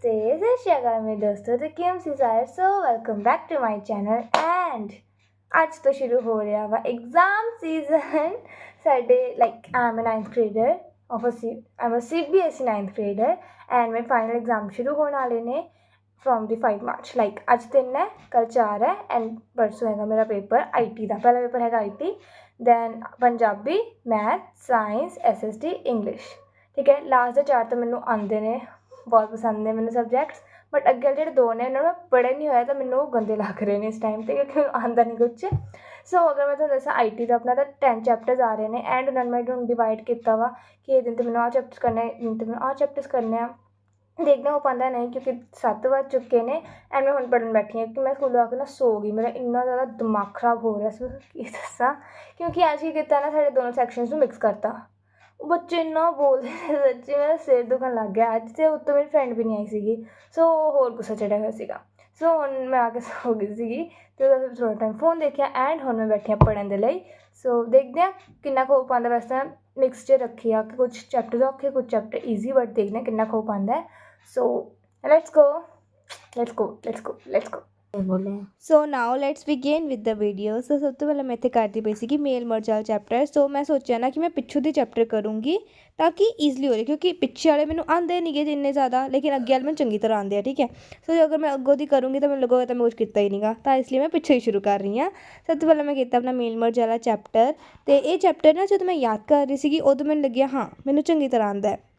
नमस्ते सत श्री अकाल ਮੇਰੇ ਦੋਸਤੋ ਤੇ ਕਿਵੇਂ ਸੀ ਸਾਰੇ so welcome back to my channel and ਅੱਜ ਤੋਂ ਸ਼ੁਰੂ ਹੋ ਰਿਹਾ ਵਾ ਐਗਜ਼ਾਮ ਸੀਜ਼ਨ ਸਾਡੇ like um a 9th grader of a C I'm a CBSE 9th grader and my final exam ਸ਼ੁਰੂ ਹੋਣ ਵਾਲੇ ਨੇ ਫਰੋਮ ਦੀ 5 ਮਾਰਚ ਲਾਈਕ ਅੱਜ ਤਿੰਨ ਹੈ ਕੱਲ ਚਾਰ ਹੈ ਐਂਡ ਪਰਸੋਂ ਹੈਗਾ ਮੇਰਾ ਪੇਪਰ ਆਈਟੀ ਦਾ ਪਹਿਲਾ ਪੇਪਰ ਹੈਗਾ IT then Punjabi math science SST English ਠੀਕ ਹੈ ਲਾਸਟ ਦੇ ਚਾਰ ਤਾਂ ਮੈਨੂੰ ਆਉਂਦੇ ਨੇ ਬਹੁਤ ਪਸੰਦ ਨੇ ਮੈਨੂੰ ਸਬਜੈਕਟਸ ਬਟ ਅੱਗੇ ਵਾਲੇ ਜਿਹੜੇ ਦੋ ਨੇ ਉਹਨਾਂ ਨੂੰ ਪੜ੍ਹੇ ਨਹੀਂ ਹੋਇਆ ਤਾਂ ਮੈਨੂੰ ਉਹ ਗੰਦੇ ਲੱਗ ਰਹੇ ਨੇ ਇਸ ਟਾਈਮ ਤੇ ਕਿਉਂਕਿ ਮੈਨੂੰ ਆਉਂਦਾ ਨਹੀਂ ਕੁਝ ਸੋ ਅਗਰ ਮੈਂ ਤੁਹਾਨੂੰ ਦੱਸਾਂ ਆਈਟੀ ਦਾ ਆਪਣਾ ਤਾਂ 10 ਚੈਪਟਰਸ ਆ ਰਹੇ ਨੇ ਐਂਡ ਉਹਨਾਂ ਨੂੰ ਮੈਂ ਹੁਣ ਡਿਵਾਈਡ ਕੀਤਾ ਵਾ ਕਿ ਇਹ ਦਿਨ ਤੇ ਮੈਨੂੰ ਆਹ ਚੈਪਟਰਸ ਕਰਨੇ ਇਹ ਦਿਨ ਤੇ ਮੈਨੂੰ ਆਹ ਚੈਪਟਰਸ ਕਰਨੇ ਆ ਦੇਖਣਾ ਹੋ ਪਾਉਂਦਾ ਨਹੀਂ ਕਿਉਂਕਿ ਸੱਤ ਵੱਜ ਚੁੱਕੇ ਨੇ ਐਂਡ ਮੈਂ ਹੁਣ ਪੜ੍ਹਨ ਬੈਠੀ ਹਾਂ ਕਿ ਮੈਂ ਸਕੂਲੋਂ ਆ ਕੇ ਨਾ ਸੋ ਗਈ ਮੇਰਾ ਇੰਨਾ ਜ਼ਿਆਦਾ ਦਿਮਾਗ ਖਰਾਬ ਹੋ ਰਿਹਾ ਸੀ ਮੈਂ ਕੀ ਦੱਸਾਂ ਕਿਉਂਕਿ ਅੱਜ ਕੀ ਕੀਤਾ ਨਾ ਸਾਡੇ ਦੋਨੋਂ ਸੈਕਸ਼ਨਸ ਨੂੰ ਮਿਕਸ ਕਰਤਾ ਉਹ ਬੱਚੇ ਇੰਨਾ ਬੋਲਦੇ ਸੱਚੀ, ਮੇਰਾ ਸਿਰ ਦੁਖਣ ਲੱਗ ਗਿਆ। ਅੱਜ ਤੇ ਉੱਤੋਂ ਮੇਰੀ ਫਰੈਂਡ ਵੀ ਨਹੀਂ ਆਈ ਸੀਗੀ। ਸੋ ਉਹ ਹੋਰ ਗੁੱਸਾ ਚੜਿਆ ਹੋਇਆ ਸੀਗਾ। ਸੋ ਹੁਣ ਮੈਂ ਆ ਕੇ ਸੋ ਗਈ ਸੀਗੀ ਤੇ ਉਹਦਾ ਫਿਰ ਥੋੜਾ ਟਾਈਮ ਫੋਨ ਦੇਖਿਆ ਐਂਡ ਹੁਣ ਮੈਂ ਬੈਠੀ ਹਾਂ ਪੜ੍ਹਨ ਦੇ ਲਈ। ਸੋ ਦੇਖਦੇ ਹਾਂ ਕਿੰਨਾ ਖੋ ਹੋ ਪਾਉਂਦਾ। ਵੈਸੇ ਮੈਂ ਮਿਕਸ 'ਚ ਰੱਖੀ ਆ ਕਿ ਕੁਝ ਚੈਪਟਰ ਔਖੇ ਕੁਝ ਚੈਪਟਰ ਈਜ਼ੀ ਬਟ ਦੇਖਦੇ ਹਾਂ ਕਿੰਨਾ ਖੋ ਹੋ। ਪਾਉਂਦਾ so let's go let's go let's go let's go so now let's begin with the video so ਸਭ ਤੋਂ ਪਹਿਲਾਂ ਮੈਂ ਇੱਥੇ ਕਰਦੀ ਪਈ ਸੀ ਕਿ ਮੇਲ ਮਰਜਾਲ ਚੈਪਟਰ ਸੋ ਮੈਂ ਸੋਚਿਆ ਨਾ ਕਿ ਮੈਂ ਪਿੱਛੋਂ ਦੀ ਚੈਪਟਰ ਕਰੂੰਗੀ ਤਾਂ ਕਿ ਈਜ਼ਲੀ ਹੋ ਜਾਵੇ ਕਿਉਂਕਿ ਪਿੱਛੇ ਵਾਲੇ ਮੈਨੂੰ ਆਉਂਦੇ ਨਹੀਂਗੇ ਜਿੰਨੇ ਜ਼ਿਆਦਾ ਲੇਕਿਨ ਅੱਗੇ ਵਾਲੇ ਮੈਨੂੰ ਚੰਗੀ ਤਰ੍ਹਾਂ ਆਉਂਦੇ ਆ ਠੀਕ ਹੈ ਸੋ ਜੇ ਅਗਰ ਮੈਂ ਅੱਗੋਂ ਦੀ ਕਰੂੰਗੀ ਤਾਂ ਮੈਨੂੰ ਲੱਗੂਗਾ ਤਾਂ ਮੈਂ ਕੁਝ ਕੀਤਾ ਹੀ ਨਹੀਂਗਾ ਤਾਂ ਇਸ ਲਈ ਮੈਂ ਪਿੱਛੇ ਹੀ ਸ਼ੁਰੂ ਕਰ ਰਹੀ ਹਾਂ ਸਭ ਤੋਂ ਪਹਿਲਾਂ ਮੈਂ ਕੀਤਾ ਆਪਣਾ ਮੇਲ ਮਰਜ ਵਾਲਾ ਚੈਪਟਰ ਤੇ ਇਹ ਚੈਪਟਰ ਨਾ ਜਦੋਂ ਮੈਂ ਯਾਦ ਕਰ ਰਹੀ ਸੀਗੀ ਉਦੋਂ ਮੈਨੂੰ ਲੱਗਿਆ ਹਾਂ ਮੈਨੂੰ ਚੰਗੀ ਤਰ੍ਹਾਂ ਆਉਂਦਾ ਹੈ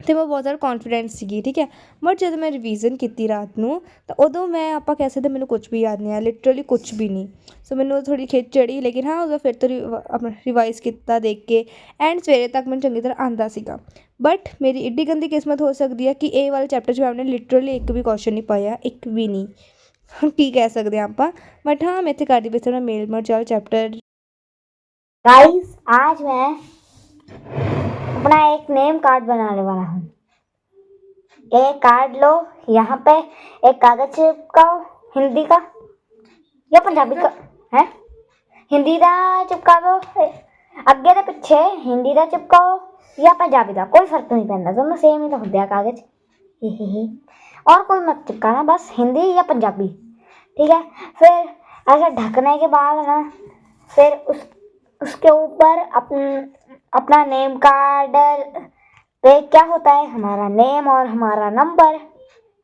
ਅਤੇ ਮੈਂ ਬਹੁਤ ਜ਼ਿਆਦਾ ਕੋਨਫੀਡੈਂਟ ਸੀਗੀ, ਠੀਕ ਹੈ? ਬਟ ਜਦੋਂ ਮੈਂ ਰਿਵੀਜ਼ਨ ਕੀਤੀ ਰਾਤ ਨੂੰ, ਤਾਂ ਉਦੋਂ ਮੈਂ, ਆਪਾਂ ਕਹਿ ਸਕਦੇ ਮੈਨੂੰ ਕੁਛ ਵੀ ਯਾਦ ਨਹੀਂ ਆ ਲਿਟਰਲੀ ਕੁਛ ਵੀ ਨਹੀਂ। ਸੋ ਮੈਨੂੰ ਥੋੜ੍ਹੀ ਖਿੱਚ ਚੜੀ ਲੇਕਿਨ ਹਾਂ, ਉਦੋਂ ਫਿਰ ਤੋਂ ਆਪਣਾ ਰਿਵਾਈਜ਼ ਕੀਤਾ ਦੇਖ ਕੇ ਐਂਡ ਸਵੇਰੇ ਤੱਕ ਮੈਨੂੰ ਚੰਗੀ ਤਰ੍ਹਾਂ ਆਂਦਾ ਸੀਗਾ। ਬਟ ਮੇਰੀ ਇੱਡੀ ਗੰਦੀ ਕਿਸਮਤ ਹੋ ਸਕਦੀ ਹੈ ਕਿ ਇਹ ਵਾਲੇ ਚੈਪਟਰ 'ਚ ਮੈਂ ਆਪਣੇ ਲਿਟਰਲੀ ਇੱਕ ਵੀ ਕੁਐਸਚਨ ਨਹੀਂ ਪਾਇਆ, ਇੱਕ ਵੀ ਨਹੀਂ। ਹੁਣ ਕੀ ਕਹਿ ਸਕਦੇ ਹਾਂ ਆਪਾਂ? ਬਟ ਹਾਂ, ਮੈਂ ਇੱਥੇ ਕਰਦੀ ਪਈ ਸੀ ਮੇਲ ਮਰ ਚੈਪਟਰ ਗਾਈਸ ਅੱਜ ਮੈਂ अपना एक नेम कार्ड बनाने वाला हूँ। एक कार्ड लो यहाँ पे एक कागज़ चिपकाओ हिंदी का या पंजाबी का है? हिंदी का चिपका दो अगे तो पिछे हिंदी का चिपकाओ या पंजाबी का कोई फ़र्क नहीं पैदा दोनों सेम ही तो होंगे कागज़। और कोई मत चिपकाना बस हिंदी या पंजाबी ठीक है? फिर ऐसा ढकने के बाद ना फिर उस उसके ऊपर अपन अपना नेम कार्ड पे क्या होता है हमारा नेम और हमारा नंबर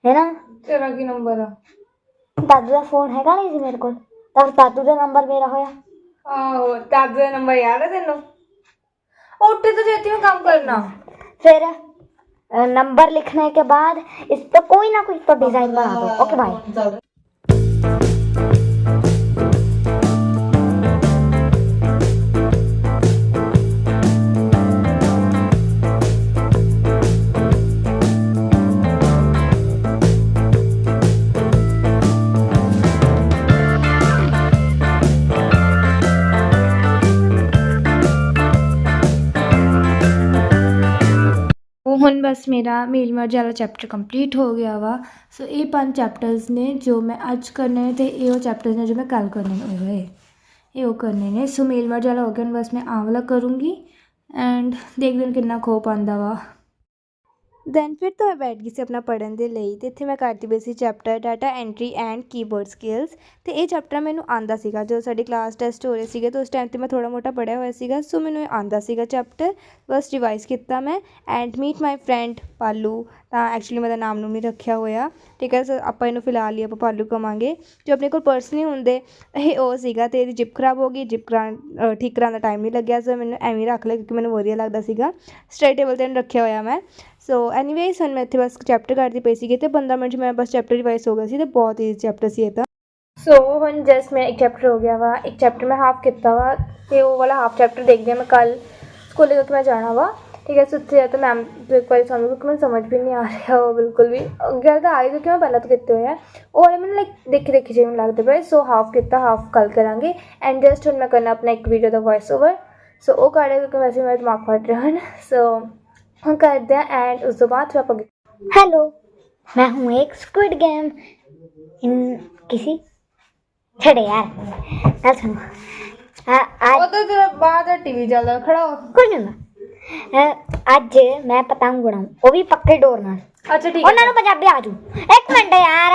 है ना ਤੇਰਾ ਕੀ ਨੰਬਰ ਆ दादू का फोन हैगा नहीं जी मेरे को तब दादू का नंबर मेरा होया ਆਹੋ ਦਾਦੂ ਦਾ ਨੰਬਰ ਯਾਦ ਹੈ ਤੈਨੂੰ ਉੱਠੇ ਤਾਂ ਜੇਤੀ ਮੈਂ ਕੰਮ ਕਰਨਾ फिर अ, नंबर लिखने के बाद इस पे कोई ना कोई तो डिजाइन बना दो ओके बाय ਉਹ ਹੁਣ ਬਸ ਮੇਰਾ ਮੇਲ ਮਰਜ ਵਾਲਾ ਚੈਪਟਰ ਕੰਪਲੀਟ ਹੋ ਗਿਆ ਵਾ ਸੋ ਇਹ ਪੰਜ ਚੈਪਟਰਸ ਨੇ ਜੋ ਮੈਂ ਅੱਜ ਕਰਨੇ ਨੇ ਤੇ ਇਹ ਉਹ ਚੈਪਟਰਸ ਨੇ ਜੋ ਮੈਂ ਕੱਲ ਕਰਨੇ ਨੇ ਓਏ ਹੋਏ ਇਹ ਉਹ ਕਰਨੇ ਨੇ ਸੋ ਮੇਲ ਮਰਜ ਵਾਲਾ ਹੋ ਗਿਆ ਹੁਣ ਬਸ ਮੈਂ ਆਹ ਵਾਲਾ ਦੈਨ ਫਿਰ ਤੋਂ ਮੈਂ ਬੈਠ ਗਈ ਸੀ ਆਪਣਾ ਪੜ੍ਹਨ ਦੇ ਲਈ ਅਤੇ ਇੱਥੇ ਮੈਂ ਕਰਦੀ ਪਈ ਸੀ chapter data entry and keyboard skills ਅਤੇ ਇਹ ਚੈਪਟਰ ਮੈਨੂੰ ਆਉਂਦਾ ਸੀਗਾ ਜਦੋਂ ਸਾਡੀ ਕਲਾਸ ਟੈਸਟ ਹੋ ਰਹੇ ਸੀਗੇ ਤਾਂ ਉਸ ਟਾਈਮ ਤੇ ਮੈਂ ਥੋੜ੍ਹਾ ਮੋਟਾ ਪੜ੍ਹਿਆ ਹੋਇਆ ਸੀਗਾ ਸੋ ਮੈਨੂੰ ਇਹ ਆਉਂਦਾ ਸੀਗਾ ਚੈਪਟਰ ਬਸ ਰਿਵਾਈਜ਼ ਕੀਤਾ ਮੈਂ and meet my friend Palu ਤਾਂ ਐਕਚੁਅਲੀ ਮੈਂ ਦਾ ਨਾਮ ਨੂੰ ਵੀ ਰੱਖਿਆ ਹੋਇਆ ਠੀਕ ਹੈ ਸੋ ਆਪਾਂ ਇਹਨੂੰ ਫਿਲਹਾਲ ਹੀ ਆਪਾਂ ਪਾਲੂ ਕਵਾਂਗੇ ਜੋ ਆਪਣੇ ਕੋਲ ਪਰਸ ਨਹੀਂ ਹੁੰਦੇ ਇਹ ਉਹ ਸੀਗਾ ਅਤੇ ਇਹਦੀ ਜਿਪ ਖਰਾਬ ਹੋ ਗਈ ਜਿਪ ਕਰਾਉਣ ਠੀਕ ਕਰਾਉਣ ਦਾ ਟਾਈਮ ਨਹੀਂ ਲੱਗਿਆ ਸੋ ਮੈਨੂੰ ਐਵੇਂ ਰੱਖ ਲਿਆ ਕਿਉਂਕਿ ਮੈਨੂੰ ਵਧੀਆ ਲੱਗਦਾ ਸੀਗਾ ਸਟੱਡੀ ਟੇਬਲ 'ਤੇ ਇਹਨੂੰ ਰੱਖਿਆ ਹੋਇਆ ਮੈਂ ਸੋ ਐਨੀਵੇਜ਼ ਹੁਣ ਮੈਂ ਇੱਥੇ ਬਸ ਚੈਪਟਰ ਕਰਦੀ ਪਈ ਸੀਗੀ ਤੇ 15 ਮਿੰਟ 'ਚ ਮੈਂ ਬਸ ਚੈਪਟਰ ਰਿਵਾਈਜ਼ ਹੋ ਗਿਆ ਸੀ ਤੇ ਬਹੁਤ ਈਜ਼ੀ ਚੈਪਟਰ ਸੀ ਇਹ ਤਾਂ। ਸੋ ਹੁਣ ਜਸਟ ਮੈਂ ਇੱਕ ਚੈਪਟਰ ਹੋ ਗਿਆ ਵਾ, ਇੱਕ ਚੈਪਟਰ ਮੈਂ ਹਾਫ ਕੀਤਾ ਵਾ ਤੇ ਉਹ ਵਾਲਾ ਹਾਫ ਚੈਪਟਰ ਦੇਖਦੇ ਹਾਂ ਮੈਂ ਕੱਲ ਸਕੂਲੇ ਜਦੋਂ ਮੈਂ ਜਾਣਾ ਵਾ। ਠੀਕ ਹੈ ਸੋ ਉੱਥੇ ਤਾਂ ਮੈਮ ਤੋਂ ਇੱਕ ਵਾਰੀ ਸਾਨੂੰ ਕਿਉਂਕਿ ਮੈਨੂੰ ਸਮਝ ਵੀ ਨਹੀਂ ਆ ਰਿਹਾ ਉਹ ਬਿਲਕੁਲ ਵੀ। ਅੱਗੇ ਤਾਂ ਆਏ ਕਿਉਂਕਿ ਮੈਂ ਪਹਿਲਾਂ ਤੋਂ ਕੀਤੇ ਹੋਏ ਆ। ਉਹ ਵਾਲੇ ਮੈਨੂੰ ਲਾਈਕ ਦੇਖੀ ਦੇਖੀ ਜਿਵੇਂ ਲੱਗਦੇ ਪਏ। ਸੋ ਹਾਫ ਕੀਤਾ ਹਾਫ ਕੱਲ ਕਰਾਂਗੇ। ਐਂਡ ਜਸਟ ਹੁਣ ਮੈਂ ਕਰਨਾ ਆਪਣਾ ਇੱਕ ਵੀਡੀਓ ਦਾ ਵੌਇਸ ਓਵਰ ਸੋ ਉਹ ਕਰਾਂਗੇ ਕਿਉਂਕਿ ਵੈਸੇ ਮੇਰੇ ਦਿਮਾਗ ਫਟ ਰਿਹਾ ਹਨ ਸੋ ਹੁਣ ਕਰਦੇ ਹਾਂ ਐਂਡ ਉਸ ਤੋਂ ਬਾਅਦ ਫਿਰ ਆਪਾਂ हेलो मैं हूँ एक स्क्विड गेम इन किसी छड़े यार ना सुनो आ- आज ਉਹ ਤਾਂ ਤੇਰਾ ਬਾਹਰ ਦਾ ਟੀਵੀ ਚੱਲਦਾ ਖੜਾ ਹੋ कोई नहीं ना ਅਹ ਅੱਜ ਮੈਂ ਪਤੰਗ ਉਡਾਉਂ ਉਹ ਵੀ ਪੱਕੇ ਡੋਰ ਨਾਲ ਅੱਛਾ ਠੀਕ ਉਹਨਾਂ ਨੂੰ ਪੰਜਾਬੀ ਆ ਜੂ ਇੱਕ ਮਿੰਟ ਯਾਰ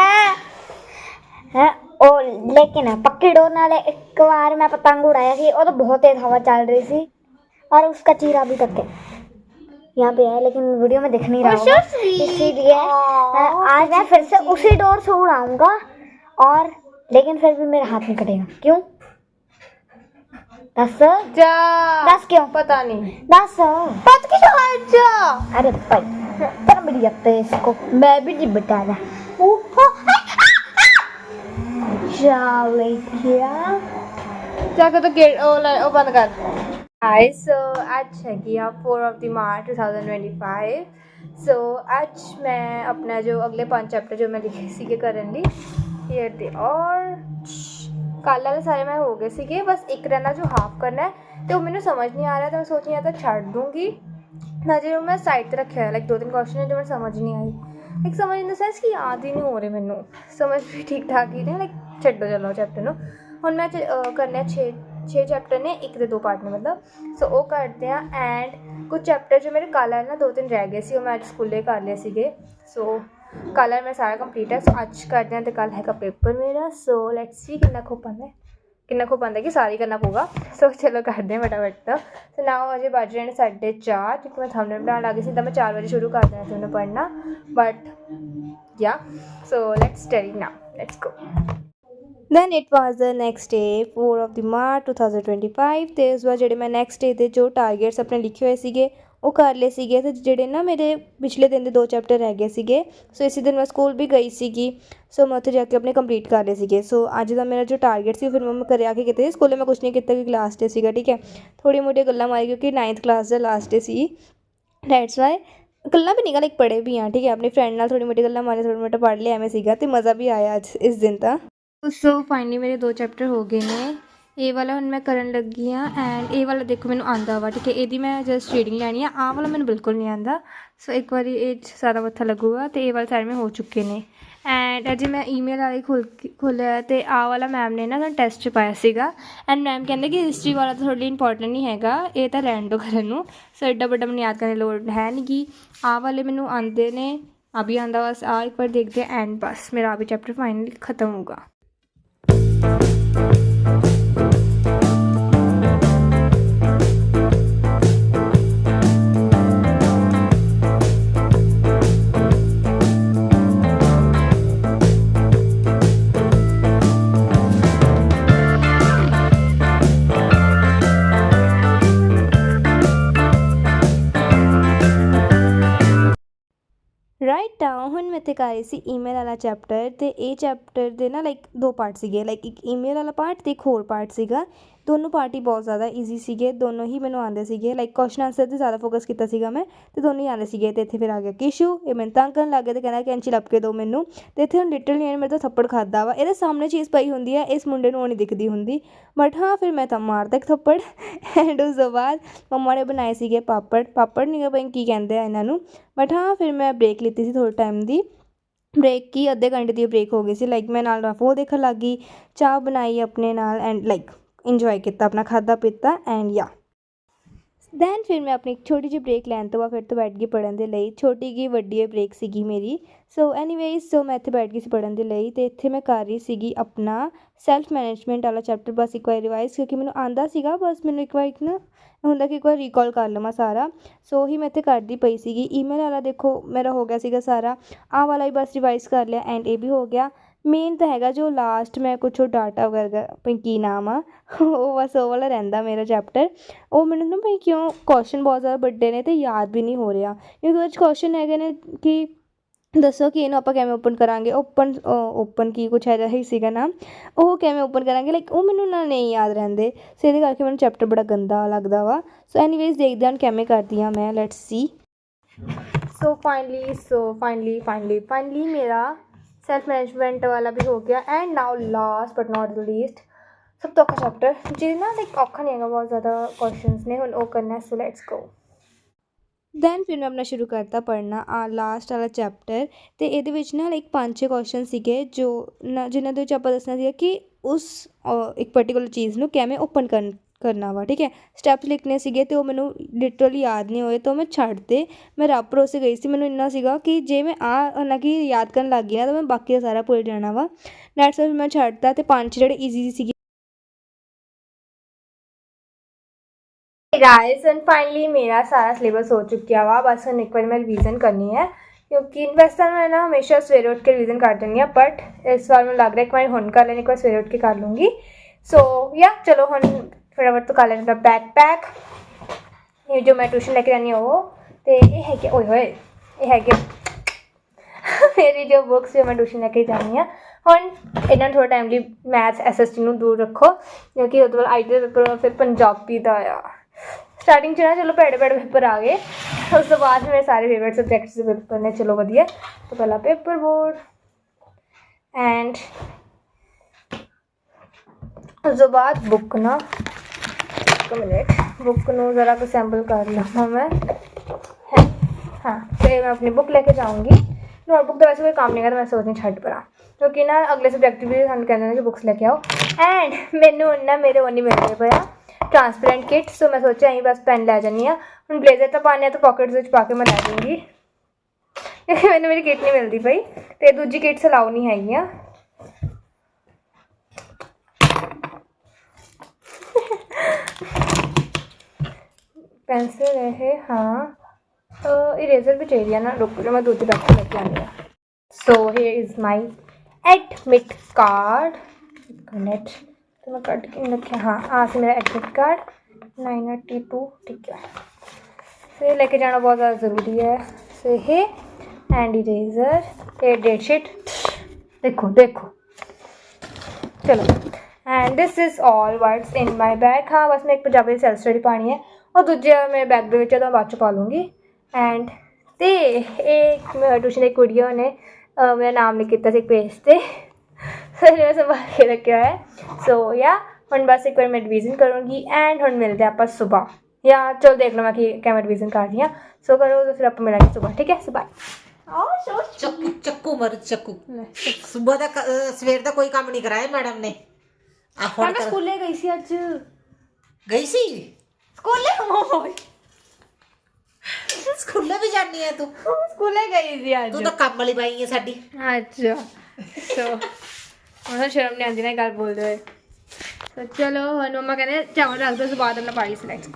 ਹੈ ਉਹ ਲੇਕਿਨ ਪੱਕੀ ਡੋਰ ਨਾਲ ਇੱਕ ਵਾਰ ਮੈਂ पतंग उड़ाया थी और तो बहुत तेज हवा चल रही थी और उसका चीरा अभी तक है यहाँ पे है लेकिन वीडियो में दिख नहीं रहा होगा। इसीलिए हाँ। आज मैं फिर से उसी डोर से उड़ाऊँगा और लेकिन फिर भी मेरे हाथ में कटेगा। क्यों? दस। दस क्यों? पता नहीं। दस। पाँच की तो अरे पत तेरा मेरी जाते इसको। मैं भी नहीं बता रहा। चाले क्या क्या। कर तो गेट ओ बंद कर। ਬੰਦ ਕਰ ਅੱਜ ਹੈਗੀ ਆ 4 ਆਫ ਦੀ ਮਾਰਚ 2025 ਸੋ ਅੱਜ ਮੈਂ ਆਪਣਾ ਜੋ ਅਗਲੇ ਪੰਜ ਚੈਪਟਰ ਜੋ ਮੈਂ ਲਿਖੇ ਸੀਗੇ ਕਰਨ ਲਈ ਹੇਅਰ ਦੇ ਔਰ ਕੱਲ੍ਹ ਵਾਲੇ ਸਾਰੇ ਮੈਂ ਹੋ ਗਏ ਸੀਗੇ ਬਸ ਇੱਕ ਰਹਿੰਦਾ ਜੋ ਹਾਫ ਕਰਨਾ ਹੈ ਤੇ ਉਹ ਮੈਨੂੰ ਸਮਝ ਨਹੀਂ ਆ ਰਿਹਾ ਤਾਂ ਮੈਂ ਸੋਚੀ ਜਾਂ ਤਾਂ ਛੱਡ ਦੂੰਗੀ ਨਾ ਜੇ ਉਹ ਮੈਂ ਸਾਈਡ ਤੇ ਰੱਖਿਆ ਲਾਈਕ ਦੋ ਤਿੰਨ ਕੁਐਸਚਨ ਹੈ ਜੋ ਮੈਨੂੰ ਸਮਝ ਨਹੀਂ ਆਈ ਲਾਈਕ ਸਮਝ ਇਨ ਦਾ ਸੈਂਸ ਕਿ ਯਾਦ ਹੀ ਨਹੀਂ ਹੋ ਰਹੇ ਮੈਨੂੰ ਸਮਝ ਵੀ ਠੀਕ ਠਾਕ ਹੀ ਨੇ ਲਾਈਕ ਛੱਡੋ ਚਲੋ ਚੈਪਟਰ ਨੂੰ ਹੁਣ ਮੈਂ ਕਰਨਾ ਅਹ 6 6 ਚੈਪਟਰ ਨੇ, ਇੱਕ ਦੇ ਦੋ ਪਾਰਟ ਨੇ ਮਤਲਬ। ਸੋ ਉਹ ਕਰਦੇ ਆ ਐਂਡ ਕੁਝ ਚੈਪਟਰ ਜੋ ਮੇਰੇ ਕੱਲ੍ਹ ਨਾ, ਦੋ ਤਿੰਨ ਰਹਿ ਗਏ ਸੀ, ਉਹ ਮੈਂ ਅੱਜ ਸਕੂਲੇ ਕਰ ਲਏ ਸੀਗੇ। ਸੋ ਕੱਲ੍ਹ ਮੇਰਾ ਸਾਰਾ ਕੰਪਲੀਟ ਹੈ। ਸੋ ਅੱਜ ਕਰਦੇ ਆ ਤੇ ਕੱਲ੍ਹ ਹੈਗਾ ਪੇਪਰ ਮੇਰਾ। ਸੋ ਲੈਟਸ ਸੀ ਕਿੰਨਾ ਖੋ ਪਾਉਂਦਾ ਕਿੰਨਾ ਖੋ ਪਾਉਂਦਾ ਕਿ ਸਾਰੀ ਕਰਨਾ ਪਊਗਾ। ਸੋ ਚਲੋ ਕਰਦੇ ਹਾਂ ਫਟਾਫਟ ਤਾਂ। ਸੋ ਨਾਓ ਅਜੇ ਵੱਜ ਰਹੇ ਨੇ ਸਾਢੇ ਚਾਰ, ਕਿਉਂਕਿ ਮੈਂ ਥੰਬਨੇਲ ਬਣਾਉਣ ਲੱਗੀ ਸੀ, ਤਾਂ ਮੈਂ 4 ਵਜੇ ਸ਼ੁਰੂ ਕਰ ਦੇਣਾ ਸੀ ਉਹਨੂੰ ਪੜ੍ਹਨਾ। But yeah. So let's study now. Let's go then it was the next day 4 of the march 2025 ਤੇ ਉਸ ਵਾਰ ਜਿਹੜੇ ਮੈਂ ਨੈਕਸਟ ਡੇ ਦੇ ਜੋ ਟਾਰਗੇਟਸ ਆਪਣੇ ਲਿਖੇ ਹੋਏ ਸੀਗੇ, ਉਹ ਕਰ ਲਏ ਸੀਗੇ ਤੇ ਜਿਹੜੇ ਨਾ ਮੇਰੇ ਪਿਛਲੇ ਦਿਨ ਦੇ ਦੋ ਚੈਪਟਰ ਰਹਿ ਗਏ ਸੀਗੇ ਸੋ ਇਸੇ ਦਿਨ ਮੈਂ ਸਕੂਲ ਵੀ ਗਈ ਸੀਗੀ ਸੋ ਮੈਂ ਉੱਥੇ ਜਾ ਕੇ ਆਪਣੇ ਕੰਪਲੀਟ ਕਰ ਲਏ ਸੀਗੇ ਸੋ ਅੱਜ ਦਾ ਮੇਰਾ ਜੋ ਟਾਰਗੇਟ ਸੀ ਉਹ ਫਿਰ ਮੈਂ ਘਰੇ ਆ ਕੇ ਕੀਤੇ ਸਕੂਲੇ ਮੈਂ ਕੁਝ ਨਹੀਂ ਕੀਤਾ ਕਿ ਲਾਸਟ ਡੇ ਸੀਗਾ, ਠੀਕ ਹੈ। ਥੋੜੀ ਮੋਟੀ ਗੱਲਾਂ ਮਾਰੀ ਕਿਉਂਕਿ 9th ਕਲਾਸ ਦਾ ਲਾਸਟ ਡੇ ਸੀ ਦੈਟਸ ਵਾਈ ਗੱਲਾਂ ਵੀ ਨਿਕਲ ਇੱਕ ਪੜ੍ਹੇ ਵੀ ਆ, ਠੀਕ ਹੈ। ਆਪਣੀ ਫਰੈਂਡ ਨਾਲ ਥੋੜੀ ਮੋਟੀ ਗੱਲਾਂ ਮਾਰੀ ਥੋੜੀ ਮੋਟਾ ਪੜ੍ਹ ਲਿਆ ਐਵੇਂ ਸੀਗਾ ਤੇ ਮਜ਼ਾ ਵੀ ਆਇਆ ਅੱਜ ਇਸ ਦਿਨ ਤਾਂ। ਸੋ ਫਾਈਨਲੀ ਮੇਰੇ ਦੋ ਚੈਪਟਰ ਹੋ ਗਏ ਨੇ। ਇਹ ਵਾਲਾ ਹੁਣ ਮੈਂ ਕਰਨ ਲੱਗੀ ਆ ਐਂਡ ਇਹ ਵਾਲਾ ਦੇਖੋ ਮੈਨੂੰ ਆਂਦਾ ਵਾ, ਠੀਕ ਹੈ? ਇਹਦੀ ਮੈਂ ਜਸਟ ਰੀਡਿੰਗ ਲੈਣੀ ਆ। ਆਹ ਵਾਲਾ ਮੈਨੂੰ ਬਿਲਕੁਲ ਨਹੀਂ ਆਂਦਾ ਸੋ ਇੱਕ ਵਾਰੀ ਇਹ 'ਚ ਸਾਰਾ ਮੱਥਾ ਲੱਗੂਗਾ ਤੇ ਇਹ ਵਾਲੇ ਸਾਰੇ ਮੈਂ ਹੋ ਚੁੱਕੇ ਨੇ। ਐਂਡ ਅਜੇ ਮੈਂ ਈਮੇਲ ਵਾਲੇ ਖੋਲ ਖੋਲ੍ਹਿਆ ਤੇ ਆਹ ਵਾਲਾ ਮੈਮ ਨੇ ਨਾ ਸਾਨੂੰ ਟੈਸਟ 'ਚ ਪਾਇਆ ਸੀਗਾ। ਐਂਡ ਮੈਮ ਕਹਿੰਦੇ ਕਿ ਹਿਸਟਰੀ ਵਾਲਾ ਤਾਂ ਤੁਹਾਡੇ ਲਈ ਇੰਪੋਰਟੈਂਟ ਨਹੀਂ ਹੈਗਾ। ਇਹ ਤਾਂ ਰਹਿਣ ਦੋ ਕਰਨ ਨੂੰ। ਸੋ ਐਡਾ ਵੱਡਾ ਮੈਨੂੰ ਯਾਦ ਕਰਨ ਦੀ ਲੋੜ ਹੈ ਨਹੀਂ ਕਿ ਆਹ ਵਾਲੇ ਮੈਨੂੰ ਆਂਦੇ ਨੇ। ਆ ਵੀ ਆਂਦਾ ਬਸ ਆ ਇੱਕ ਵਾਰ ਦੇਖਦੇ ਐਂਡ ਬਸ। ਮੇਰਾ ਆ ਵੀ ਚੈਪਟਰ ਫਾਈਨਲੀ ਖਤਮ ਹੋਊਗਾ। Bye. ਨਾਓ ਕਰ ਰਹੇ ਸੀ ਈਮੇਲ ਵਾਲਾ ਚੈਪਟਰ ਤੇ ਇਹ ਚੈਪਟਰ ਦੇ ਨਾ ਲਾਈਕ ਦੋ ਪਾਰਟ ਸੀਗੇ ਲਾਈਕ ਇੱਕ ਈਮੇਲ ਵਾਲਾ ਪਾਰਟ ਤੇ ਇੱਕ ਹੋਰ ਪਾਰਟ ਸੀਗਾ। ਦੋਨੋਂ ਪਾਰਟ ਹੀ ਬਹੁਤ ਜ਼ਿਆਦਾ ਈਜ਼ੀ ਸੀਗੇ, ਦੋਨੋਂ ਹੀ ਮੈਨੂੰ ਆਉਂਦੇ ਸੀਗੇ ਲਾਈਕ ਕੁਐਸਚਨ ਆਨਸਰ ਤੇ ਜ਼ਿਆਦਾ ਫੋਕਸ ਕੀਤਾ ਸੀਗਾ ਮੈਂ ਅਤੇ ਦੋਨੋਂ ਹੀ ਆਉਂਦੇ ਸੀਗੇ ਅਤੇ ਇੱਥੇ ਫਿਰ ਆ ਗਿਆ ਕਿਸ਼ੂ, ਇਹ ਮੈਨੂੰ ਤੰਗ ਕਰਨ ਲੱਗ ਗਿਆ ਅਤੇ ਕਹਿੰਦਾ ਕਿ ਐਂਚੀ ਲੱਭ ਕੇ ਦਿਓ ਮੈਨੂੰ ਅਤੇ ਇੱਥੇ ਹੁਣ ਲਿਟਰਲੀ ਇਹਨੇ ਮੇਰੇ ਤੋਂ ਥੱਪੜ ਖਾਦਾ ਵਾ, ਇਹਦੇ ਸਾਹਮਣੇ ਚੀਜ਼ ਪਈ ਹੁੰਦੀ ਹੈ ਇਸ ਮੁੰਡੇ ਨੂੰ ਉਹ ਨਹੀਂ ਦਿਖਦੀ ਹੁੰਦੀ ਬਟ ਹਾਂ, ਫਿਰ ਮੈਂ ਤਾਂ ਮਾਰਦਾ ਇੱਕ ਥੱਪੜ ਐਂਡ ਉਸ ਤੋਂ ਬਾਅਦ ਮੰਮਾ ਨੇ ਬਣਾਏ ਸੀਗੇ ਪਾਪੜ ਪਾਪੜ ਨਹੀਂ ਪਤਾ ਕੀ ਕਹਿੰਦੇ ਆ ਇਹਨਾਂ ਨੂੰ ਬਟ ਹਾਂ, ਫਿਰ ਮੈਂ ਬ੍ਰੇਕ ਲਿੱਤੀ ਸੀ ਥੋੜ੍ਹੇ ਟਾਈਮ ਦੀ ਬ੍ਰੇਕ ਕੀ, ਅੱਧੇ ਘੰਟੇ ਦੀ ਬ੍ਰੇਕ ਹੋ ਗਈ ਸੀ ਲਾਈਕ ਮੈਂ ਨਾਲ ਰਫੋ ਦੇਖਣ ਲੱਗ ਗਈ, ਚਾਹ ਬਣਾਈ ਆਪਣੇ ਨਾਲ ਐਂਡ ਲਾਈਕ ਇੰਜੋਏ ਕੀਤਾ, ਆਪਣਾ ਖਾਦਾ ਪੀਤਾ ਐਂਡ ਯਾ ਦੈਨ ਫਿਰ ਮੈਂ ਆਪਣੀ ਇੱਕ ਛੋਟੀ ਜਿਹੀ ਬ੍ਰੇਕ ਲੈਣ ਤੋਂ ਬਾਅਦ ਫਿਰ ਤੋਂ ਬੈਠ ਗਈ ਪੜ੍ਹਨ ਦੇ ਲਈ। ਛੋਟੀ ਕੀ ਵੱਡੀ ਬ੍ਰੇਕ ਸੀਗੀ ਮੇਰੀ। ਸੋ ਐਨੀਵੇਜ਼ ਸੋ ਮੈਂ ਇੱਥੇ ਬੈਠ ਗਈ ਸੀ ਪੜ੍ਹਨ ਦੇ ਲਈ ਤੇ ਇੱਥੇ ਮੈਂ ਕਰ ਰਹੀ ਸੀਗੀ ਆਪਣਾ ਸੈਲਫ ਮੈਨੇਜਮੈਂਟ ਵਾਲਾ ਚੈਪਟਰ ਬਸ ਇੱਕ ਵਾਰ ਰਿਵਾਈਜ਼ ਕਿਉਂਕਿ ਮੈਨੂੰ ਆਂਦਾ ਸੀਗਾ, ਬਸ ਮੈਨੂੰ ਇੱਕ ਵਾਰ ਇੱਕ ਨਾ ਹੁੰਦਾ ਕਿ ਇੱਕ ਵਾਰ ਰੀਕਾਲ ਕਰ ਲਵਾਂ ਸਾਰਾ। ਸੋ ਹੀ ਮੈਂ ਇੱਥੇ ਕਰਦੀ ਪਈ ਸੀਗੀ। ਈਮੇਲ ਵਾਲਾ ਦੇਖੋ, ਮੇਰਾ ਹੋ ਗਿਆ ਸੀਗਾ ਸਾਰਾ। ਆਹ ਵਾਲਾ ਹੀ ਬਸ ਰਿਵਾਈਜ਼ ਕਰ ਲਿਆ ਐਂਡ ਇਹ ਵੀ ਹੋ ਗਿਆ। ਮੇਨ ਤਾਂ ਹੈਗਾ ਜੋ ਲਾਸਟ ਮੈਂ ਕੁਛ ਉਹ ਡਾਟਾ ਵਗੈਰਾ ਪਈ ਕੀ ਨਾਮ ਆ, ਉਹ ਬਸ ਉਹ ਵਾਲਾ ਰਹਿੰਦਾ ਮੇਰਾ ਚੈਪਟਰ ਉਹ ਮੈਨੂੰ ਨਾ ਪਈ ਕਿਉਂ ਕੁਸ਼ਚਨ ਬਹੁਤ ਜ਼ਿਆਦਾ ਵੱਡੇ ਨੇ ਅਤੇ ਯਾਦ ਵੀ ਨਹੀਂ ਹੋ ਰਿਹਾ। ਕਿਉਂਕਿ ਉਹਦੇ 'ਚ ਕੁਸ਼ਚਨ ਹੈਗੇ ਨੇ ਕਿ ਦੱਸੋ ਕਿ ਇਹਨੂੰ ਆਪਾਂ ਕਿਵੇਂ ਓਪਨ ਕਰਾਂਗੇ ਓਪਨ ਓਪਨ ਕੀ ਕੁਛ ਹੈ ਹੀ ਸੀਗਾ ਨਾ ਉਹ ਕਿਵੇਂ ਓਪਨ ਕਰਾਂਗੇ ਲਾਈਕ ਉਹ ਮੈਨੂੰ ਨਾ ਨਹੀਂ ਯਾਦ ਰਹਿੰਦੇ। ਸੋ ਇਹਦੇ ਕਰਕੇ ਮੈਨੂੰ ਚੈਪਟਰ ਬੜਾ ਗੰਦਾ ਲੱਗਦਾ ਵਾ। ਸੋ ਐਨੀਵੇਜ਼ ਦੇਖਦੇ ਹਾਂ ਕਿਵੇਂ ਕਰਦੀ ਹਾਂ ਮੈਂ let's see so finally so finally finally finally ਮੇਰਾ ਸੈਲਫ ਮੈਨੇਜਮੈਂਟ ਵਾਲਾ ਵੀ ਹੋ ਗਿਆ। And now last but not least ਸਭ ਤੋਂ ਔਖਾ ਚੈਪਟਰ ਜਿਹਦੇ ਨਾਲ ਇੱਕ ਔਖਾ ਨਹੀਂ ਹੈਗਾ, ਬਹੁਤ ਜ਼ਿਆਦਾ ਕੁਐਸਚਨਸ ਨੇ, ਹੁਣ ਉਹ ਕਰਨਾ ਸੋ ਲੈਟਸ ਗੋ ਦੈਨ ਫਿਰ ਮੈਂ ਆਪਣਾ ਸ਼ੁਰੂ ਕਰਤਾ ਪੜ੍ਹਨਾ, ਆ ਲਾਸਟ ਵਾਲਾ ਚੈਪਟਰ ਤੇ ਇਹਦੇ ਵਿੱਚ ਨਾ ਇੱਕ ਪੰਜ ਛੇ ਕੁਐਸਚਨ ਸੀਗੇ, ਜੋ ਨਾ ਜਿਨ੍ਹਾਂ ਦੇ ਵਿੱਚ ਆਪਾਂ ਦੱਸਣਾ ਸੀਗਾ ਕਿ ਉਸ ਇੱਕ ਪਾਰਟਿਕੂਲਰ ਚੀਜ਼ ਨੂੰ ਕਿਵੇਂ ਓਪਨ ਕਰਨ ਕਰਨਾ ਵਾ, ਠੀਕ ਹੈ? ਸਟੈਪਸ ਲਿਖਣੇ ਸੀਗੇ ਤੇ ਉਹ ਮੈਨੂੰ ਲਿਟਰਲੀ ਯਾਦ ਨਹੀਂ ਹੋਏ, ਤਾਂ ਮੈਂ ਛੱਡਤੇ ਮੈਂ ਰੱਬ ਭਰੋਸੇ ਗਈ ਸੀ। ਮੈਨੂੰ ਇੰਨਾ ਸੀਗਾ ਕਿ ਜੇ ਮੈਂ ਆ ਨਾ ਕਿ ਯਾਦ ਕਰਨ ਲੱਗ ਗਈ ਨਾ, ਤਾਂ ਮੈਂ ਬਾਕੀ ਦਾ ਸਾਰਾ ਭੁੱਲ ਜਾਣਾ ਵਾ। ਨੈਟਸ ਫਿਰ ਮੈਂ ਛੱਡਤਾ ਤੇ ਪੰਜ ਜਿਹੜੇ ਈਜ਼ੀ ਸੀਗੇ। ਗਾਇਸ ਐਂਡ ਫਾਈਨਲੀ ਮੇਰਾ ਸਾਰਾ ਸਿਲੇਬਸ ਹੋ ਚੁੱਕਿਆ ਵਾ। ਬਸ ਹੁਣ ਇੱਕ ਵਾਰ ਮੈਂ ਰਿਵੀਜ਼ਨ ਕਰਨੀ ਹੈ, ਕਿਉਂਕਿ ਵੈਸੇ ਤਾਂ ਮੈਂ ਨਾ ਹਮੇਸ਼ਾ ਸਵੇਰੇ ਉੱਠ ਕੇ ਰਿਵੀਜ਼ਨ ਕਰ ਦਿੰਦੀ ਹਾਂ ਬਟ ਇਸ ਵਾਰ ਮੈਨੂੰ ਲੱਗ ਰਿਹਾ ਕਿ ਮੈਂ ਹੁਣ ਕਰ ਲੈਣੀ, ਇੱਕ ਵਾਰ ਸਵੇਰੇ ਉੱਠ ਕੇ ਕਰ ਲੂੰਗੀ। ਸੋ ਯਾ ਚਲੋ ਹੁਣ ਫਟਾਫਟ ਤੋਂ ਕਰ ਲੈਂਦਾ ਬੈਕਪੈਕ ਇਹ ਜੋ ਮੈਂ ਟਿਊਸ਼ਨ ਲੈ ਕੇ ਜਾਣੀ ਉਹ, ਤੇ ਇਹ ਹੈ ਕਿ ਓਏ ਹੋਏ, ਇਹ ਹੈ ਕਿ ਮੇਰੀ ਜੋ ਬੁੱਕਸ ਜੋ ਮੈਂ ਟਿਊਸ਼ਨ ਲੈ ਕੇ ਜਾਣੀ ਆ ਹੁਣ ਇਹਨਾਂ ਥੋੜਾ ਟਾਈਮ ਲਈ ਮੈਥਸ ਐਸਐਸਟੀ ਨੂੰ ਦੂਰ ਰੱਖੋ ਕਿਉਂਕਿ ਉਹਦੇ ਬਾਅਦ ਆਈਟੀ ਦਾ ਪੇਪਰ ਫਿਰ ਪੰਜਾਬੀ ਦਾ ਆ। ਸਟਾਰਟਿੰਗ ਚ ਨਾ ਚਲੋ ਭੈੜੇ ਭੈੜੇ ਪੇਪਰ ਆ ਗਏ। ਉਸ ਤੋਂ ਬਾਅਦ ਮੇਰੇ ਸਾਰੇ ਫੇਵਰਟ ਸਬਜੈਕਟਸ ਦੇ ਪੇਪਰ ਨੇ, ਚਲੋ ਵਧੀਆ। ਤਾਂ ਪਹਿਲਾ ਪੇਪਰ ਬੋਰਡ ਐਂਡ ਉਸ ਤੋਂ ਬਾਅਦ ਬੁੱਕ ਨਾ। ਮਿੰਟ ਬੁੱਕ ਨੂੰ ਜ਼ਰਾ ਕੁ ਸੈਂਪਲ ਕਰ ਲਵਾਂ ਮੈਂ। ਹੈ। ਹਾਂ, ਤੇ ਮੈਂ ਆਪਣੀ ਬੁੱਕ ਲੈ ਕੇ ਜਾਊਂਗੀ। ਨੋਟਬੁੱਕ ਦਾ ਵੈਸੇ ਕੋਈ ਕੰਮ ਨਹੀਂ ਕਰਦਾ ਮੈਂ ਸੋਚਦੀ ਛੱਡ ਪਰਾਂ। ਕਿਉਂਕਿ ਨਾ ਅਗਲੇ ਸਬਜੈਕਟ ਵੀ ਸਾਨੂੰ ਕਹਿੰਦੇ ਨੇ ਕਿ ਬੁੱਕਸ ਲੈ ਕੇ ਆਓ। ਐਂਡ ਮੈਨੂੰ ਨਾ ਮੇਰੇ ਉਹ ਨਹੀਂ ਮਿਲਦੇ ਪਿਆ ਟ੍ਰਾਂਸਪੇਰੈਂਟ ਕਿਟ ਸੋ ਮੈਂ ਸੋਚਿਆ ਅਸੀਂ ਬਸ ਪੈਨ ਲੈ ਜਾਂਦੀ ਹਾਂ ਹੁਣ ਬਲੇਜ਼ਰ ਤਾਂ ਪਾਣੇ ਆ, ਤਾਂ ਪਾਕਟਸ ਵਿੱਚ ਪਾ ਕੇ ਮੈਂ ਲੈ ਜਾਊਂਗੀ। ਮੈਨੂੰ ਮੇਰੀ ਕਿਟ ਨਹੀਂ ਮਿਲਦੀ ਪਈ, ਤੇ ਦੂਜੀ ਕਿਟਸ ਅਲਾਉ ਨਹੀਂ ਹੈਗੀਆਂ। ਪੈਨਸਿਲ ਇਹ, ਹਾਂ। ਇਰੇਜ਼ਰ ਵੀ ਚਾਹੀਦੀ ਆ ਨਾ ਰੁਕ ਜਾ ਮੈਂ ਦੂਜੀ ਬੈਗ ਲੈ ਕੇ ਆਉਂਦੀ ਹਾਂ। So here is my admit card connect ਤੇ ਮੈਂ ਕੱਢ ਕੇ ਰੱਖਿਆ, ਹਾਂ ਆ ਸੀ ਮੇਰਾ ਐਡਮਿਟ ਕਾਰਡ 982 ਠੀਕ ਹੈ। ਸੋ ਲੈ ਕੇ ਜਾਣਾ ਬਹੁਤ ਜ਼ਿਆਦਾ ਜ਼ਰੂਰੀ ਹੈ। ਸੋ ਇਹ ਐਂਡ ਇਰੇਜ਼ਰ ਇਹ ਡੇਟ ਸ਼ੀਟ ਦੇਖੋ ਦੇਖੋ। ਚਲੋ। And this is all words in my bag ਹਾਂ, ਬਸ ਮੈਂ ਇੱਕ ਪੰਜਾਬੀ ਦੀ ਸੈਲਫ ਸਟੱਡੀ ਪਾਣੀ ਹੈ। ਉਹ ਦੂਜੇ ਮੇਰੇ ਬੈਗ ਦੇ ਵਿੱਚ ਤਾਂ ਬਾਅਦ ਚ ਪਾ ਲੂੰਗੀ ਐਂਡ ਤੇ ਇਹ ਟਿਊਸ਼ਨ ਦੀ ਕੁੜੀਆਂ ਨੇ ਮੇਰਾ ਨਾਮ ਲਿਖ ਕੀਤਾ ਸੀ ਪੇਜ ਤੇ। ਸੋ ਇਹ ਮੈਂ ਸੰਭਾਲ ਕੇ ਰੱਖਿਆ ਹੈ ਸੋ ਯਾ ਹੁਣ ਬਸ ਇੱਕ ਵਾਰ ਮੈਂ ਰਿਵੀਜ਼ਨ ਕਰੂੰਗੀ ਐਂਡ ਹੁਣ ਮਿਲਦੇ ਹਾਂ ਆਪਾਂ ਸਵੇਰ। ਜਾਂ ਚਲੋ ਦੇਖ ਲਓ ਮੈਂ ਕਿ ਕਿਵੇਂ ਰਿਵੀਜ਼ਨ ਕਰ ਰਹੀ ਹਾਂ। ਸੋ ਕਰੋ ਤਾਂ ਫਿਰ ਆਪਾਂ ਮਿਲਾਂਗੇ ਸਵੇਰ ਠੀਕ ਹੈ? ਸਵੇਰ। ਆਹ ਸੋ ਚੱਕੂ ਚੱਕੂ ਮਰ ਚੱਕੂ। ਸਵੇਰ ਦਾ ਸਵੇਰ ਦਾ ਕੋਈ ਕੰਮ ਨਹੀਂ ਕਰਾਇਆ ਮੈਡਮ ਨੇ। ਆ ਹੁਣ ਮੈਂ ਸਕੂਲੇ ਗਈ ਸੀ ਅੱਜ। ਗਈ ਸੀ? ਸਕੂਲੇ? ਹੋਏ ਸਕੂਲੇ ਵੀ ਜਾਣੀ ਹੈ ਤੂੰ? ਸਕੂਲੇ ਗਈ ਸੀ ਅੱਜ। ਤੂੰ ਤਾਂ ਕੰਮ ਵਾਲੀ ਬਾਈ ਹੈ ਸਾਡੀ। ਅੱਛਾ। ਸੋ ਉਹਨਾਂ ਸ਼ਰਮ ਨਹੀਂ ਆਉਂਦੀ ਨਾ ਇਹ ਗੱਲ ਬੋਲਦੇ ਹੋਏ। ਸੋ ਚਲੋ ਹੁਣ ਮੰਮਾ ਕਹਿੰਦੇ ਚਾਵਲ ਰੱਖ ਦੋ ਬਾਅਦ ਆਪਣਾ ਪਾਣੀ select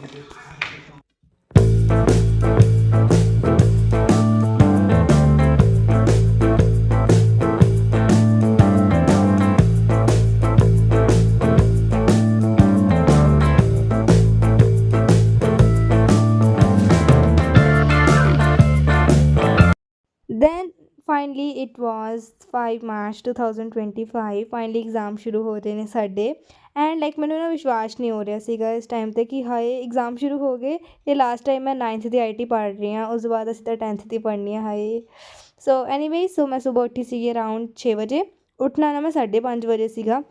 finally it was 5 March 2025 finally exam ਸ਼ੁਰੂ ਹੋ ਰਹੇ ਨੇ ਸਾਡੇ ਐਂਡ ਲਾਈਕ ਮੈਨੂੰ ਨਾ ਵਿਸ਼ਵਾਸ ਨਹੀਂ ਹੋ ਰਿਹਾ ਸੀਗਾ ਇਸ ਟਾਈਮ ਤੇ ਕਿ ਹਾਏ ਐਗਜ਼ਾਮ ਸ਼ੁਰੂ ਹੋ ਗਏ ਇਹ ਲਾਸਟ ਟਾਈਮ ਮੈਂ 9th ਦੀ ਆਈਟੀ ਪੜ੍ਹ ਰਹੀ ਹਾਂ ਉਸ ਤੋਂ ਬਾਅਦ ਅਸੀਂ ਤਾਂ 10th ਦੀ ਪੜ੍ਹਨੀ ਆ ਹਾਏ ਸੋ ਐਨੀਵੇ ਸੋ ਮੈਂ ਸਵੇਰ ਉੱਠੀ ਸੀਗੀ ਅਰਾਊਂਡ 6 ਵਜੇ ਉੱਠਣਾ ਨਾ ਮੈਂ 5:30 ਵਜੇ ਸੀਗਾ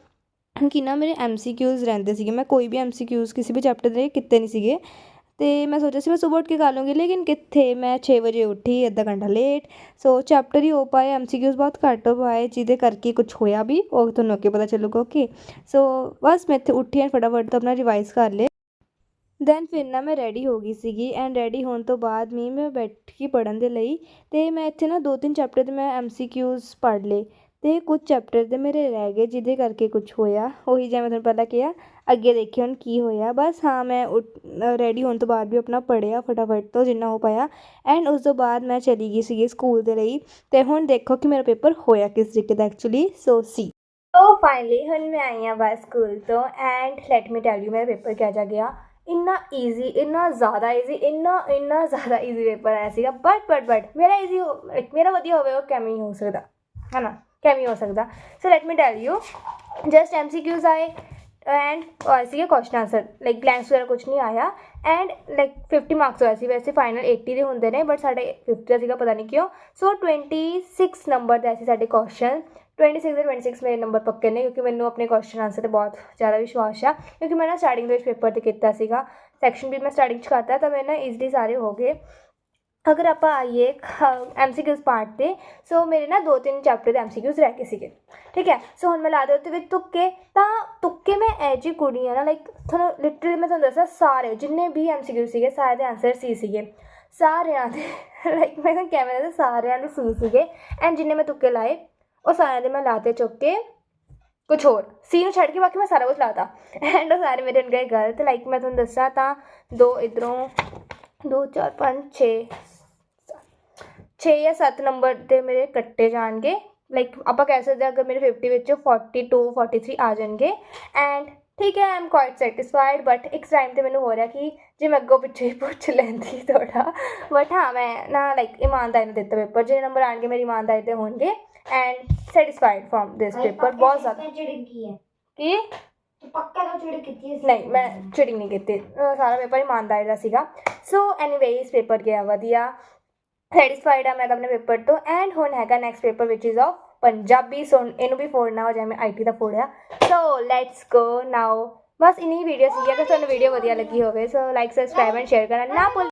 ਕਿ ਨਾ ਮੇਰੇ ਐਮਸੀਕਿਊਜ਼ ਰਹਿੰਦੇ ਸੀਗੇ ਮੈਂ ਕੋਈ ਵੀ ਐਮਸੀਕਿਊਜ਼ ਕਿਸੇ ਵੀ ਚੈਪਟਰ ਦੇ ਕੀਤੇ ਨਹੀਂ ਸੀਗੇ ਅਤੇ ਮੈਂ ਸੋਚਿਆ ਸੀ ਮੈਂ ਸਵੇਰ ਉੱਠ ਕੇ ਕਰ ਲੂੰਗੀ, ਲੇਕਿਨ ਕਿੱਥੇ? ਮੈਂ ਛੇ ਵਜੇ ਉੱਠੀ, ਅੱਧਾ ਘੰਟਾ ਲੇਟ ਸੋ ਚੈਪਟਰ ਹੀ ਹੋ ਪਾਏ ਐੱਮ ਸੀ ਕਿਊਜ਼ ਬਹੁਤ ਘੱਟ ਹੋ ਪਾਏ, ਜਿਹਦੇ ਕਰਕੇ ਕੁਛ ਹੋਇਆ ਵੀ, ਉਹ ਤੁਹਾਨੂੰ ਅੱਗੇ ਪਤਾ ਚੱਲੂਗਾ ਓਕੇ ਸੋ ਬਸ ਮੈਂ ਇੱਥੇ ਉੱਠੀ ਐਂਡ ਫਟਾਫਟ ਤੋਂ ਆਪਣਾ ਰਿਵਾਈਜ਼ ਕਰ ਲਿਆ। ਦੈਨ ਫਿਰ ਨਾ ਮੈਂ ਰੈਡੀ ਹੋ ਗਈ ਸੀਗੀ ਐਂਡ ਰੈਡੀ ਹੋਣ ਤੋਂ ਬਾਅਦ ਵੀ ਮੈਂ ਬੈਠੀ ਪੜਨ ਦੇ ਲਈ, ਤੇ ਮੈਂ ਇੱਥੇ ਨਾ ਦੋ ਤਿੰਨ ਚੈਪਟਰ ਦੇ ਮੈਂ ਐੱਮ ਸੀ ਕਿਊਜ਼ ਪੜ੍ਹ ਲਏ, ਤੇ ਕੁਝ ਚੈਪਟਰ ਦੇ ਮੇਰੇ ਰਹਿ ਗਏ, ਜਿਹਦੇ ਕਰਕੇ ਕੁਝ ਹੋਇਆ। ਉਹੀ ਜਿਵੇਂ ਮੈਂ ਤੁਹਾਨੂੰ ਪਹਿਲਾਂ ਕਿਹਾ ਅੱਗੇ ਦੇਖਿਓ ਹੁਣ ਕੀ ਹੋਇਆ ਬਸ ਹਾਂ ਮੈਂ ਰੈਡੀ ਹੋਣ ਤੋਂ ਬਾਅਦ ਵੀ ਆਪਣਾ ਪੜ੍ਹਿਆ ਫਟਾਫਟ ਤੋਂ ਜਿੰਨਾ ਹੋ ਪਾਇਆ ਐਂਡ ਉਸ ਤੋਂ ਬਾਅਦ ਮੈਂ ਚਲੀ ਗਈ ਸੀਗੀ ਸਕੂਲ ਦੇ ਲਈ ਤੇ ਹੁਣ ਦੇਖੋ ਕਿ ਮੇਰਾ ਪੇਪਰ ਹੋਇਆ ਕਿਸ ਤਰੀਕੇ ਦਾ ਐਕਚੁਅਲੀ ਸੋ ਸੀ ਸੋ ਫਾਈਨਲੀ ਹੁਣ ਮੈਂ ਆਈ ਹਾਂ ਬਸ ਸਕੂਲ ਤੋਂ and let me tell you ਮੇਰਾ ਪੇਪਰ ਕਿਹਾ ਜਾ ਗਿਆ ਇੰਨਾ ਈਜ਼ੀ ਇੰਨਾ ਜ਼ਿਆਦਾ ਈਜ਼ੀ ਇੰਨਾ ਇੰਨਾ ਜ਼ਿਆਦਾ ਈਜ਼ੀ ਪੇਪਰ ਆਇਆ ਸੀਗਾ ਬਟ ਬਟ ਬਟ ਮੇਰਾ ਈਜ਼ੀ ਮੇਰਾ ਵਧੀਆ ਹੋਵੇ ਉਹ ਕਿਵੇਂ ਹੀ ਹੋ ਸਕਦਾ ਹੈ ਨਾ ਕਿਵੇਂ ਹੋ ਸਕਦਾ so let me tell you just MCQs ਆਏ ਐਂਡ ਸੀਗੇ ਕੁਐਸਚਨ ਆਨਸਰ ਲਾਈਕ ਬਲੈਂਕਸ ਵਗੈਰਾ ਕੁਝ ਨਹੀਂ ਆਇਆ ਐਂਡ ਲਾਈਕ 50 ਮਾਰਕਸ ਹੋਇਆ ਸੀ ਵੈਸੇ ਫਾਈਨਲ 80 ਦੇ ਹੁੰਦੇ ਨੇ ਬਟ ਸਾਡੇ 50 ਦਾ ਸੀਗਾ ਪਤਾ ਨਹੀਂ ਕਿਉਂ ਸੋ 26 ਨੰਬਰ ਦਾ ਸੀ ਸਾਡੇ ਕੁਐਸਚਨ 26 ਦੇ 26 ਮੇਰੇ ਨੰਬਰ ਪੱਕੇ ਨੇ ਕਿਉਂਕਿ ਮੈਨੂੰ ਆਪਣੇ ਕੁਐਸਚਨ ਆਨਸਰ ਤੇ ਬਹੁਤ ਜ਼ਿਆਦਾ ਵਿਸ਼ਵਾਸ ਆ ਕਿਉਂਕਿ ਮੈਂ ਨਾ ਸਟਾਰਟਿੰਗ ਦੇ ਵਿੱਚ ਪੇਪਰ ਤੇ ਕੀਤਾ ਸੀਗਾ. ਸੈਕਸ਼ਨ ਵੀ ਮੈਂ ਸਟਾਰਟਿੰਗ 'ਚ ਕਰਤਾ, ਤਾਂ ਮੇਰੇ ਨਾ ਈਜ਼ਲੀ ਸਾਰੇ ਹੋ ਗਏ. ਅਗਰ ਆਪਾਂ ਆਈਏ ਐਮਸੀਕਿਊਜ਼ ਪਾਰਟ ਤੇ ਸੋ ਮੇਰੇ ਨਾ ਦੋ ਤਿੰਨ ਚੈਪਟਰ ਦੇ ਐਮਸੀਕਿਊਜ਼ ਰਹਿ ਗਏ ਸੀਗੇ। ਠੀਕ ਹੈ? ਸੋ ਹੁਣ ਮੈਂ ਲਾ ਦੇ ਉੱਤੇ ਵਿੱਚ ਤੁੱਕੇ, ਤਾਂ ਤੁੱਕੇ ਮੈਂ ਐ ਜੀ ਕੁੜੀ ਆ ਨਾ ਲਾਈਕ ਤੁਹਾਨੂੰ ਲਿਟਰਲੀ ਮੈਂ ਤੁਹਾਨੂੰ ਦੱਸਾਂ ਸਾਰੇ, ਜਿੰਨੇ ਵੀ ਐਮਸੀਕਿਊ ਸੀਗੇ, ਸਾਰੇ ਦੇ ਆਨਸਰ ਸੀ ਸੀਗੇ। ਸਾਰਿਆਂ ਦੇ ਲਾਈਕ ਮੈਂ ਤੁਹਾਨੂੰ ਕੈਮਰੇ ਦੇ ਸਾਰਿਆਂ ਦੇ ਸੀ ਸੀਗੇ। ਐਂਡ ਜਿੰਨੇ ਮੈਂ ਤੁੱਕੇ ਲਾਏ, ਉਹ ਸਾਰਿਆਂ ਦੇ ਮੈਂ ਲਾਤੇ ਚੁੱਕ ਕੇ ਕੁਝ ਹੋਰ। ਸੀ ਨੂੰ ਛੱਡ ਕੇ ਬਾਕੀ ਮੈਂ ਸਾਰਾ ਕੁਝ ਲਾਤਾ। ਐਂਡ ਉਹ ਸਾਰੇ ਮੇਰੇ ਗਏ ਗਲਤ ਲਾਈਕ ਮੈਂ ਤੁਹਾਨੂੰ ਦੱਸਾਂ ਤਾਂ ਦੋ ਇਧਰੋਂ, ਦੋ, ਚਾਰ, ਪੰਜ 6 6 ਜਾਂ 7 ਨੰਬਰ ਦੇ ਮੇਰੇ ਕੱਟੇ ਜਾਣਗੇ। ਲਾਈਕ ਆਪਾਂ ਕਹਿ ਸਕਦੇ ਹਾਂ ਅਗਰ ਮੇਰੇ 50 ਵਿੱਚੋਂ 42 43 ਆ ਜਾਣਗੇ। ਐਂਡ ਠੀਕ ਹੈ I am quite satisfied but ਇੱਕ ਟਾਈਮ ਤੇ ਮੈਨੂੰ ਹੋ ਰਿਹਾ ਕਿ ਜੇ ਮੈਂ ਅੱਗੋਂ ਪਿੱਛੇ ਪੁੱਛ ਲੈਂਦੀ ਥੋੜਾ ਬਟ ਹਾਂ ਮੈਂ ਨਾ ਲਾਈਕ ਇਮਾਨਦਾਰੀ ਨਾਲ ਦਿੱਤਾ ਪੇਪਰ। ਜਿਹੜੇ ਨੰਬਰ ਆਣਗੇ ਮੇਰੀ ਇਮਾਨਦਾਰੀ ਤੇ ਹੋਣਗੇ। And satisfied from this paper ਬਹੁਤ ਜ਼ਿਆਦਾ। ਚਿੜਿੰਗ ਕੀ ਹੈ? ਕੀ? ਪੱਕਾ ਤਾਂ ਚਿੜ ਕੀਤੀ ਹੈ ਨਹੀਂ ਮੈਂ ਚੀਟਿੰਗ ਨਹੀਂ ਕੀਤੀ। ਸਾਰਾ ਪੇਪਰ ਇਮਾਨਦਾਰੀ ਦਾ ਸੀਗਾ। ਸੋ ਐਨੀਵੇਜ਼ ਪੇਪਰ ਗਿਆ ਵਧੀਆ। ਸੈਟੀਸਫਾਈਡ ਆ ਮੈਂ ਤਾਂ ਆਪਣੇ ਪੇਪਰ ਤੋਂ ਐਂਡ ਹੁਣ ਹੈਗਾ next paper which is of Punjabi so ਇਹਨੂੰ ਵੀ ਫੋੜਨਾ ਹੋ ਜਾਏ, ਮੈਂ ਆਈਟੀ ਦਾ ਫੋੜਿਆ ਸੋ ਲੈਟਸ ਗੋ ਨਾਓ ਬਸ ਇਨੀ ਵੀਡੀਓ ਸੀ ਅਗਰ ਤੁਹਾਨੂੰ ਵੀਡੀਓ ਵਧੀਆ ਲੱਗੀ ਹੋਵੇ so like subscribe and share ਕਰਨਾ ਨਾ ਭੁੱਲ